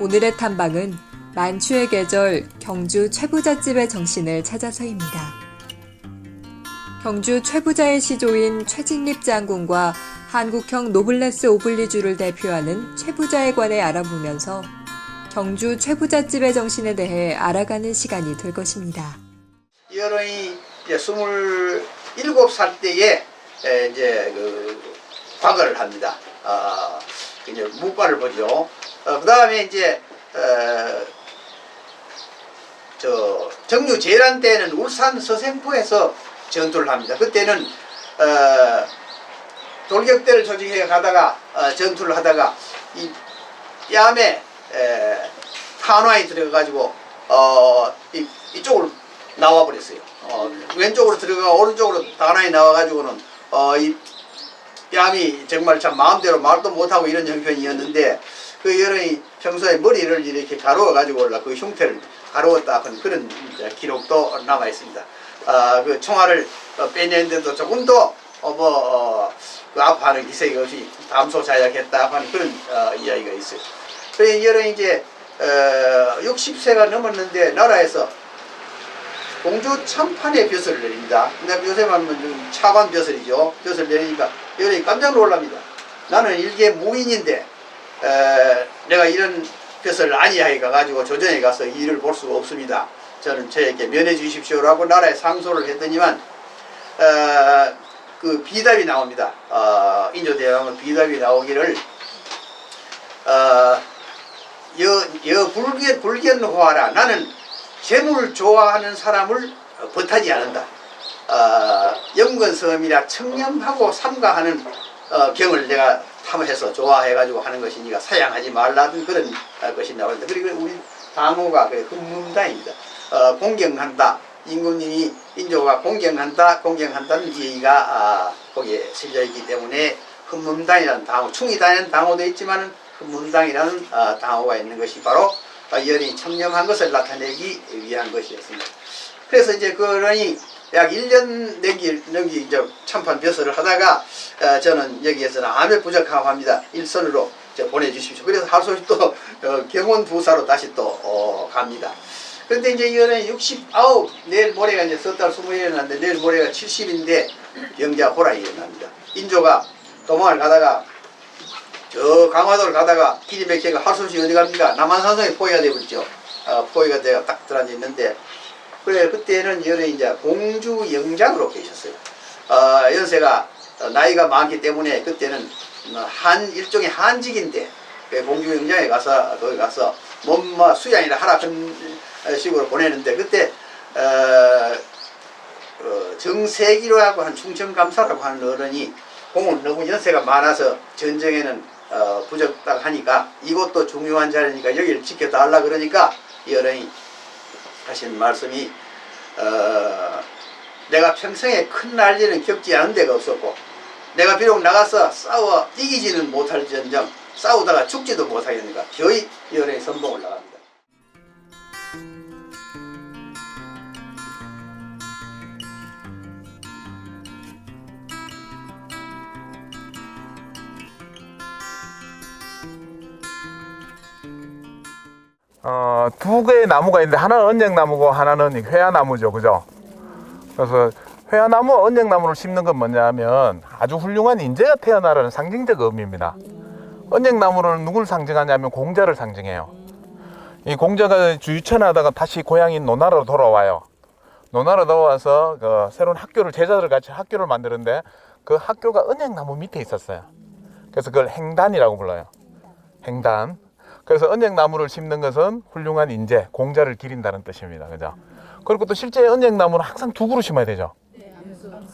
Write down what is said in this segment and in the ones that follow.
오늘의 탐방은 만추의 계절 경주 최부자집의 정신을 찾아서입니다. 경주 최부자의 시조인 최진립 장군과 한국형 노블레스 오블리주를 대표하는 최부자에 관해 알아보면서 경주 최부자집의 정신에 대해 알아가는 시간이 될 것입니다. 이제 27살 때에 에, 이제 그 과거를 합니다. 아, 이제 묵과를 보죠. 그 다음에 이제 어, 저 정유 제란 때는 울산 서생포에서 전투를 합니다. 그때는 어, 돌격대를 조직해 가다가 어, 전투를 하다가 이 뺨에 에, 탄화에 들어가가지고 어, 이, 이쪽으로 나와 버렸어요. 어, 왼쪽으로 들어가 오른쪽으로 단화에 나와가지고는 어, 이 뺨이 정말 참 마음대로 말도 못하고 이런 형편이었는데 그 여론이 평소에 머리를 이렇게 가루어 가지고 올라 그 흉태를 가루었다 하는 그런 기록도 남아 있습니다. 아, 그 총알을 어, 빼내는데도 조금 더 어, 뭐, 어, 그 아파하는 기색이 없이 담소 자약했다 하는 그런 어, 이야기가 있어요. 그래 여론이 이제 어, 60세가 넘었는데 나라에서 공주 참판의 벼슬을 내립니다. 근데 요새 말하면 좀 차관 벼슬이죠. 벼슬 내리니까 여론이 깜짝 놀랍니다. 나는 일개 무인인데 에, 내가 이런 벼슬을 아니하게 가가지고 조정에 가서 일을 볼 수가 없습니다. 저는 저에게 면해 주십시오라고 나라에 상소를 했더니만 어, 그 비답이 나옵니다. 어, 인조대왕은 비답이 나오기를 어, 여, 여 불견, 불견호하라. 나는 재물 좋아하는 사람을 버타지 않는다. 어, 영건섬이라 청렴하고 삼가하는 어, 경을 내가 탐해서 좋아해가지고 하는 것이니까 사양하지 말라는 그런 어, 것이 나옵니다. 그리고 우리 당호가 그 흠문다입니다. 어, 공경한다. 임금님이 인조가 공경한다, 공경한다는 얘기가 아, 거기에 실려 있기 때문에 흠문당이라는 당호, 충이 다니는 당호도 있지만은 흠문당이라는 아, 당호가 있는 것이 바로 아, 열이 청렴한 것을 나타내기 위한 것이었습니다. 그래서 이제 그러니 약 1년 넘기, 넘기 이제 참판 벼슬을 하다가 어, 저는 여기에서는 암에 부적하고 합니다. 일선으로 보내주십시오. 그래서 하루속히 또 어, 경원 부사로 다시 또 어, 갑니다. 그런데 이제 이거는 69, 내일 모레가 이제 섣달 20일 일어났는데 내일 모레가 70인데 영자 호랑이 일어납니다. 인조가 도망을 가다가 저 강화도를 가다가 길이 맥혀가 하수시 어디 갑니까? 남한산성에 포위가 되버렸죠. 어, 포위가 돼가 딱 들어앉아 있는데 그래 그때는 여러 이제 공주 영장으로 계셨어요. 어, 연세가 어, 나이가 많기 때문에 그때는 어, 한 일종의 한직인데 그 공주 영장에 가서 거기 가서 몸마 수양이라 하라 그런 식으로 보내는데 그때 어, 어, 정세기로하고 한 충청감사라고 하는 어른이 공은 너무 연세가 많아서 전쟁에는 어, 부적당 하니까 이것도 중요한 자리니까 여기를 지켜달라 그러니까 이 어른이 하신 말씀이 어, 내가 평생에 큰 난리는 겪지 않은 데가 없었고 내가 비록 나가서 싸워 이기지는 못할지언정 싸우다가 죽지도 못하겠는가 거의 이 어른이 선봉을 나갑니다. 어, 두 개의 나무가 있는데 하나는 언쟁나무고 하나는 회화나무죠. 그죠? 그래서 회화나무, 언쟁나무를 심는 건 뭐냐면 아주 훌륭한 인재가 태어나라는 상징적 의미입니다. 언쟁나무는 누굴 상징하냐면 공자를 상징해요. 이 공자가 주유천하다가 다시 고향인 노나라로 돌아와요. 노나라 돌아와서 그 새로운 학교를 제자들 같이 학교를 만드는데 그 학교가 언쟁나무 밑에 있었어요. 그래서 그걸 행단이라고 불러요. 행단. 그래서 언쟁나무를 심는 것은 훌륭한 인재, 공자를 기린다는 뜻입니다. 그죠? 그리고 또 실제 언쟁나무는 항상 두 그루 심어야 되죠.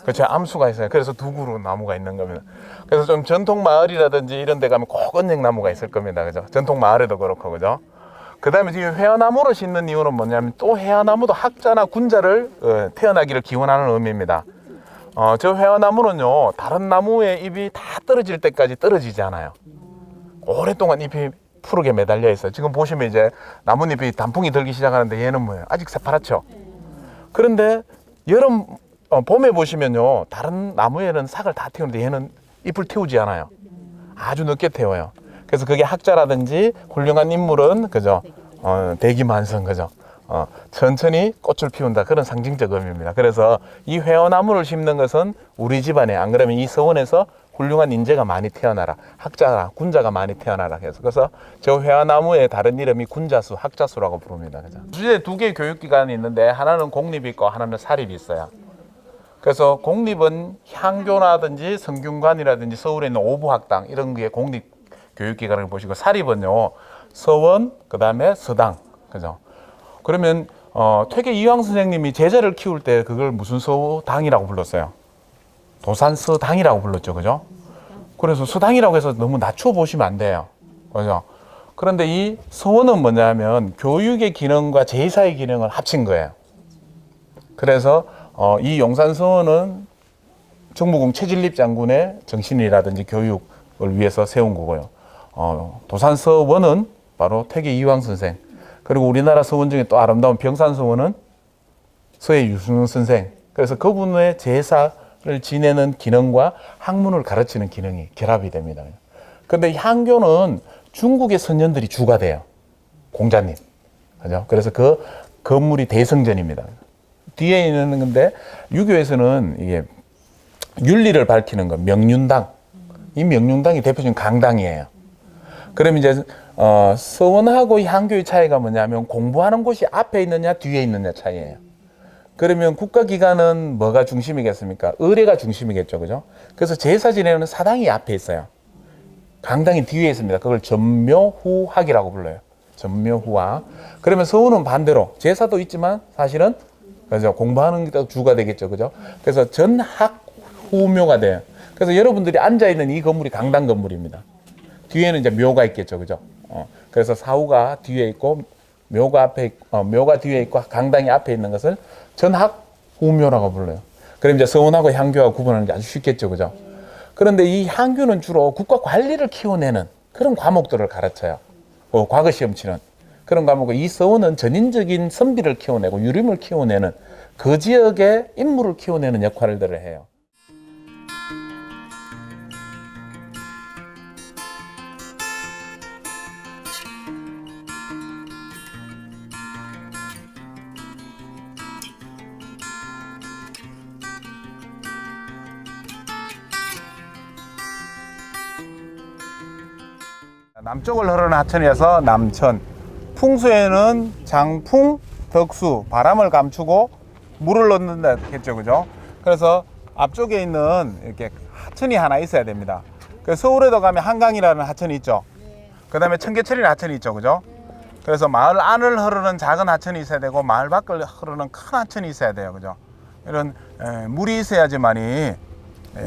그렇죠. 암수가 있어요. 그래서 두 그루 나무가 있는 겁니다. 그래서 좀 전통 마을이라든지 이런 데 가면 꼭 언쟁나무가 있을 겁니다. 그죠? 전통 마을에도 그렇고, 그죠? 그 다음에 지금 회화나무를 심는 이유는 뭐냐면 또 회화나무도 학자나 군자를 어, 태어나기를 기원하는 의미입니다. 어, 저 회화나무는요, 다른 나무의 잎이 다 떨어질 때까지 떨어지지 않아요. 오랫동안 잎이 푸르게 매달려 있어요. 지금 보시면 이제 나뭇잎이 단풍이 들기 시작하는데 얘는 뭐예요? 아직 새파랗죠? 그런데 여름, 어, 봄에 보시면요. 다른 나무에는 싹을 다 태우는데 얘는 잎을 태우지 않아요. 아주 늦게 태워요. 그래서 그게 학자라든지 훌륭한 인물은 그죠? 어, 대기만성 그죠? 어, 천천히 꽃을 피운다 그런 상징적 의미입니다. 그래서 이 회어나무를 심는 것은 우리 집안에 안 그러면 이 서원에서 훌륭한 인재가 많이 태어나라 학자가 군자가 많이 태어나라 해서 그래서 저 회화나무의 다른 이름이 군자수 학자수라고 부릅니다. 그죠? 주제 두 개의 교육기관이 있는데 하나는 공립이 있고 하나는 사립이 있어요. 그래서 공립은 향교라든지 성균관이라든지 서울에 있는 오부학당 이런 게 공립 교육기관을 보시고 사립은요 서원 그다음에 서당 그죠? 그러면 어, 퇴계 이황 선생님이 제자를 키울 때 그걸 무슨 서당이라고 불렀어요? 도산 서당이라고 불렀죠, 그죠? 그래서 서당이라고 해서 너무 낮춰 보시면 안 돼요, 그죠? 그런데 이 서원은 뭐냐면 교육의 기능과 제사의 기능을 합친 거예요. 그래서 어, 이 용산 서원은 정무공 최진립 장군의 정신이라든지 교육을 위해서 세운 거고요. 어, 도산 서원은 바로 퇴계 이황 선생. 그리고 우리나라 서원 중에 또 아름다운 병산 서원은 서해 유승 선생. 그래서 그분의 제사 를 지내는 기능과 학문을 가르치는 기능이 결합이 됩니다. 근데 향교는 중국의 선nhân 들이 주가 돼요. 공자님. 그죠? 그래서 그 건물이 대성전입니다. 뒤에 있는 건데 유교에서는 이게 윤리를 밝히는 거 명륜당. 이 명륜당이 대표적인 강당이에요. 그럼 이제 어, 서원하고 향교의 차이가 뭐냐면 공부하는 곳이 앞에 있느냐 뒤에 있느냐 차이예요. 그러면 국가기관은 뭐가 중심이겠습니까? 의례가 중심이겠죠, 그죠? 그래서 제사 지내는 사당이 앞에 있어요. 강당이 뒤에 있습니다. 그걸 전묘후학이라고 불러요. 전묘후학. 그러면 서원은 반대로 제사도 있지만 사실은 그죠 공부하는 게 주가 되겠죠, 그죠? 그래서 전학 후묘가 돼요. 그래서 여러분들이 앉아 있는 이 건물이 강당 건물입니다. 뒤에는 이제 묘가 있겠죠, 그죠? 어, 그래서 사후가 뒤에 있고 묘가 앞에 있- 어, 묘가 뒤에 있고 강당이 앞에 있는 것을 전학 후묘라고 불러요. 그럼 이제 서원하고 향교와 구분하는 게 아주 쉽겠죠, 그죠? 그런데 이 향교는 주로 국가 관리를 키워내는 그런 과목들을 가르쳐요. 어, 과거 시험 치는 그런 과목을 이 서원은 전인적인 선비를 키워내고 유림을 키워내는 그 지역의 인물을 키워내는 역할들을 해요. 남쪽을 흐르는 하천이어서 남천. 풍수에는 장풍, 덕수, 바람을 감추고 물을 넣는다 했죠, 그죠? 그래서 앞쪽에 있는 이렇게 하천이 하나 있어야 됩니다. 그 서울에도 가면 한강이라는 하천이 있죠. 그 다음에 청계천이라는 하천이 있죠, 그죠? 그래서 마을 안을 흐르는 작은 하천이 있어야 되고 마을 밖을 흐르는 큰 하천이 있어야 돼요, 그죠? 이런 에, 물이 있어야지만이 에,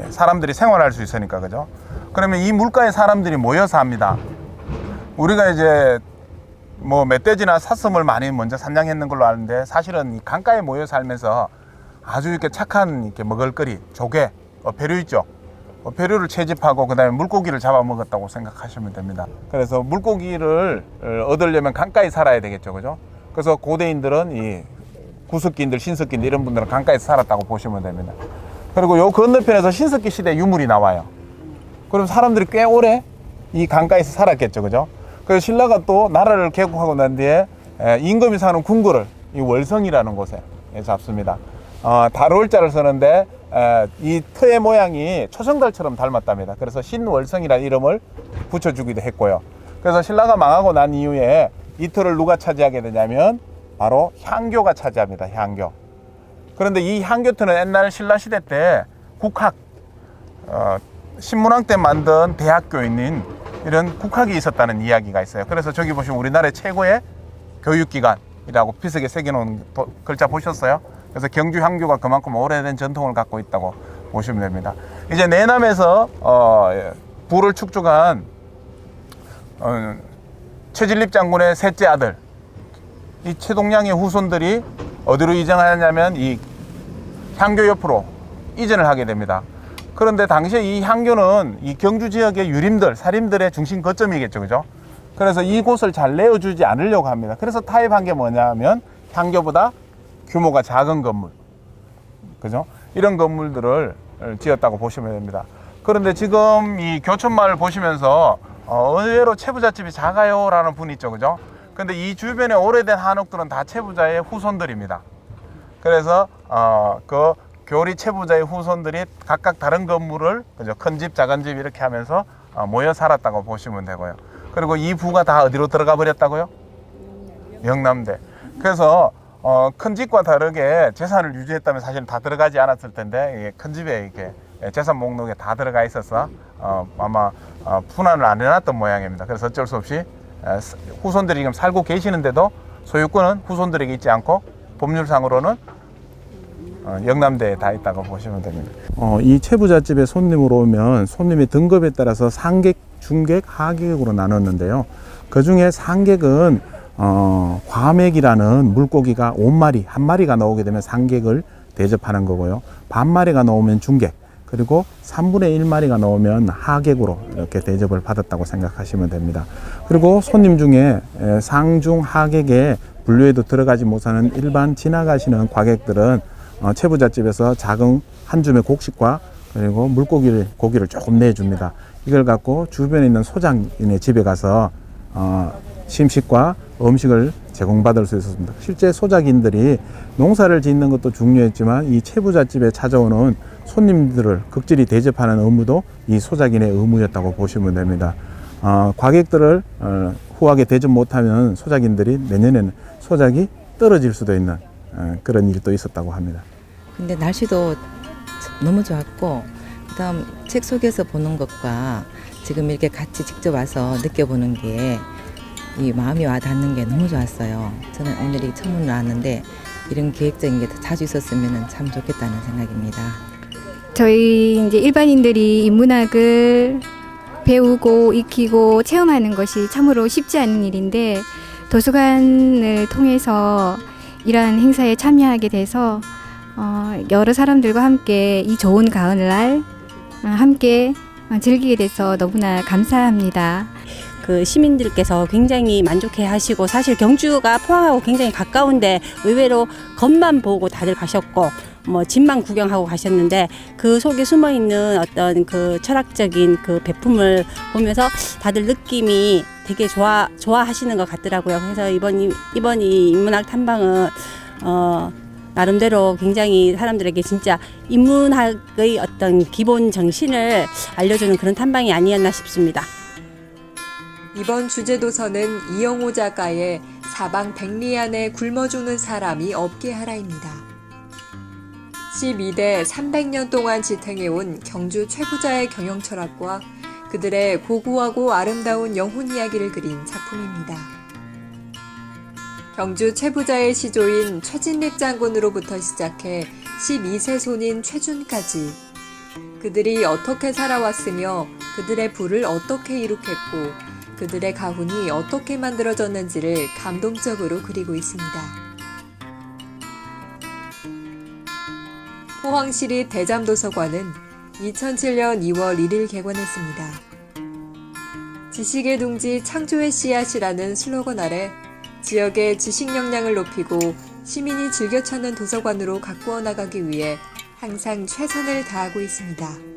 사람들이 생활할 수 있으니까, 그죠? 그러면 이 물가에 사람들이 모여서 합니다. 우리가 이제 뭐 멧돼지나 사슴을 많이 먼저 산양했는 걸로 아는데 사실은 이 강가에 모여 살면서 아주 이렇게 착한 이렇게 먹을거리 조개 어, 배류 있죠? 어, 배류를 채집하고 그다음에 물고기를 잡아 먹었다고 생각하시면 됩니다. 그래서 물고기를 어, 얻으려면 강가에 살아야 되겠죠 그죠? 그래서 고대인들은 이 구석기인들 신석기인들 이런 분들은 강가에서 살았다고 보시면 됩니다. 그리고 요 건너편에서 신석기 시대 유물이 나와요. 그럼 사람들이 꽤 오래 이 강가에서 살았겠죠, 그죠? 그래서 신라가 또 나라를 개국하고 난 뒤에 에, 임금이 사는 궁궐을 이 월성이라는 곳에 예, 잡습니다. 어, 달월자를 쓰는데 에, 이 터의 모양이 초성달처럼 닮았답니다. 그래서 신월성이라는 이름을 붙여주기도 했고요. 그래서 신라가 망하고 난 이후에 이 터를 누가 차지하게 되냐면 바로 향교가 차지합니다. 향교. 그런데 이 향교터는 옛날 신라 시대 때 국학 어, 신문왕 때 만든 대학교인 이런 국학이 있었다는 이야기가 있어요. 그래서 저기 보시면 우리나라의 최고의 교육기관이라고 비석에 새겨놓은 도- 글자 보셨어요? 그래서 경주 향교가 그만큼 오래된 전통을 갖고 있다고 보시면 됩니다. 이제 내남에서 어, 예, 부를 축적한 어, 최진립 장군의 셋째 아들 이 최동량의 후손들이 어디로 이전하냐면 이 향교 옆으로 이전을 하게 됩니다. 그런데 당시에 이 향교는 이 경주 지역의 유림들, 사림들의 중심 거점이겠죠, 그죠? 그래서 이곳을 잘 내어주지 않으려고 합니다. 그래서 타입한 게 뭐냐면 향교보다 규모가 작은 건물, 그죠? 이런 건물들을 지었다고 보시면 됩니다. 그런데 지금 이 교촌마을 보시면서 어, 의외로 채부잣집이 작아요 라는 분이 있죠, 그죠? 근데 이 주변에 오래된 한옥들은 다 채부자의 후손들입니다. 그래서 어, 그 교리 채부자의 후손들이 각각 다른 건물을 그죠? 큰 집, 작은 집 이렇게 하면서 어, 모여 살았다고 보시면 되고요. 그리고 이 부가 다 어디로 들어가 버렸다고요? 영남대. 그래서 어, 큰 집과 다르게 재산을 유지했다면 사실 다 들어가지 않았을 텐데 큰 집에 이렇게 재산 목록에 다 들어가 있어서 어, 아마 어, 분할을 안 해놨던 모양입니다. 그래서 어쩔 수 없이 후손들이 지금 살고 계시는데도 소유권은 후손들에게 있지 않고 법률상으로는 어, 영남대에 다 있다고 보시면 됩니다. 어, 이 채부잣집에 손님으로 오면 손님의 등급에 따라서 상객, 중객, 하객으로 나눴는데요. 그 중에 상객은 어, 과맥이라는 물고기가 5마리, 한 마리가 나오게 되면 상객을 대접하는 거고요. 반 마리가 나오면 중객, 그리고 3분의 1마리가 나오면 하객으로 이렇게 대접을 받았다고 생각하시면 됩니다. 그리고 손님 중에 에, 상중 하객의 분류에도 들어가지 못하는 일반 지나가시는 과객들은 어, 채부잣집에서 작은 한 줌의 곡식과 그리고 물고기를 고기를 조금 내줍니다. 이걸 갖고 주변에 있는 소장인의 집에 가서 어, 심식과 음식을 제공받을 수 있었습니다. 실제 소작인들이 농사를 짓는 것도 중요했지만 이 채부잣집에 찾아오는 손님들을 극진히 대접하는 의무도 이 소작인의 의무였다고 보시면 됩니다. 어, 과객들을 어, 후하게 대접 못하면 소작인들이 내년에는 소작이 떨어질 수도 있는 어, 그런 일도 있었다고 합니다. 근데 날씨도 너무 좋았고 그다음 책 속에서 보는 것과 지금 이렇게 같이 직접 와서 느껴보는 게 이 마음이 와 닿는 게 너무 좋았어요. 저는 오늘이 처음 나왔는데 이런 계획적인 게더 자주 있었으면 참 좋겠다는 생각입니다. 저희 이제 일반인들이 인문학을 배우고 익히고 체험하는 것이 참으로 쉽지 않은 일인데 도서관을 통해서 이러한 행사에 참여하게 돼서 어, 여러 사람들과 함께 이 좋은 가을날 어, 함께 어, 즐기게 돼서 너무나 감사합니다. 그 시민들께서 굉장히 만족해 하시고 사실 경주가 포항하고 굉장히 가까운데 의외로 겉만 보고 다들 가셨고 뭐 집만 구경하고 가셨는데 그 속에 숨어 있는 어떤 그 철학적인 그 배품을 보면서 다들 느낌이 되게 좋아 좋아하시는 것 같더라고요. 그래서 이번 이- 이번 이 인문학 탐방은 어 나름대로 굉장히 사람들에게 진짜 인문학의 어떤 기본 정신을 알려주는 그런 탐방이 아니었나 싶습니다. 이번 주제도서는 이영호 작가의 사방 백리 안에 굶어 죽는 사람이 없게 하라입니다. 12대 300년 동안 지탱해온 경주 최부자의 경영 철학과 그들의 고고하고 아름다운 영혼 이야기를 그린 작품입니다. 경주 최부자의 시조인 최진립 장군으로부터 시작해 12세 손인 최준까지 그들이 어떻게 살아왔으며 그들의 부를 어떻게 이룩했고 그들의 가훈이 어떻게 만들어졌는지를 감동적으로 그리고 있습니다. 포항시립 대잠도서관은 2007년 2월 1일 개관했습니다. 지식의 둥지 창조의 씨앗이라는 슬로건 아래 지역의 지식 역량을 높이고 시민이 즐겨 찾는 도서관으로 가꾸어 나가기 위해 항상 최선을 다하고 있습니다.